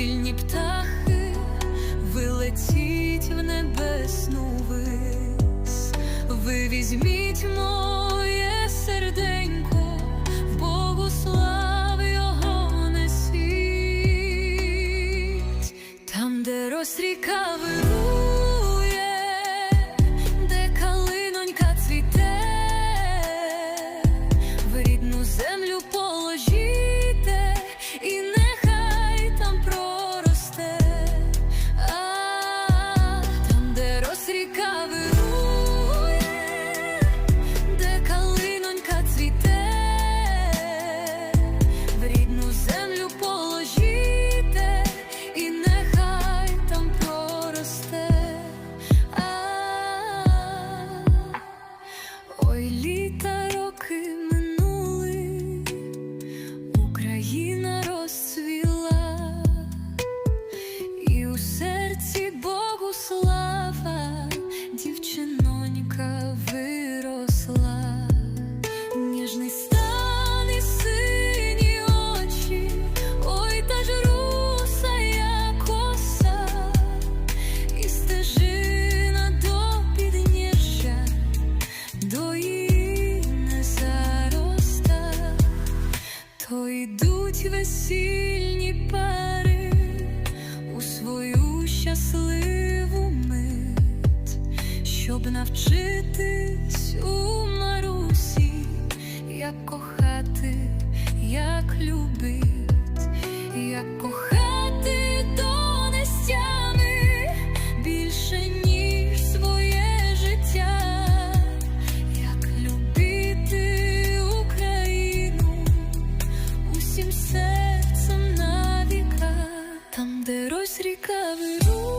вільні птахи, вилетіть в небесну вись, ви візьміть моє серденько, в Богу слав його несіть, там, де росріка щоб навчитись у Марусі, як кохати, як любить, як кохати донестями більше, ніж своє життя, як любити Україну усім серцем на віка, там, де розріка вирує,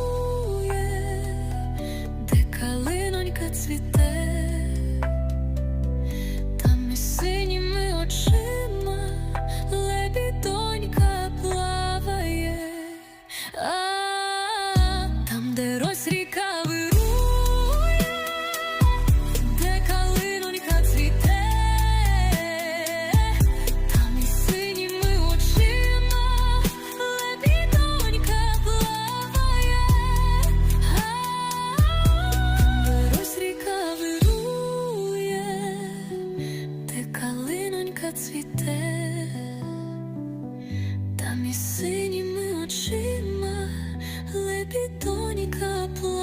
цвіте, там і синіми очима лепітоніка плаває.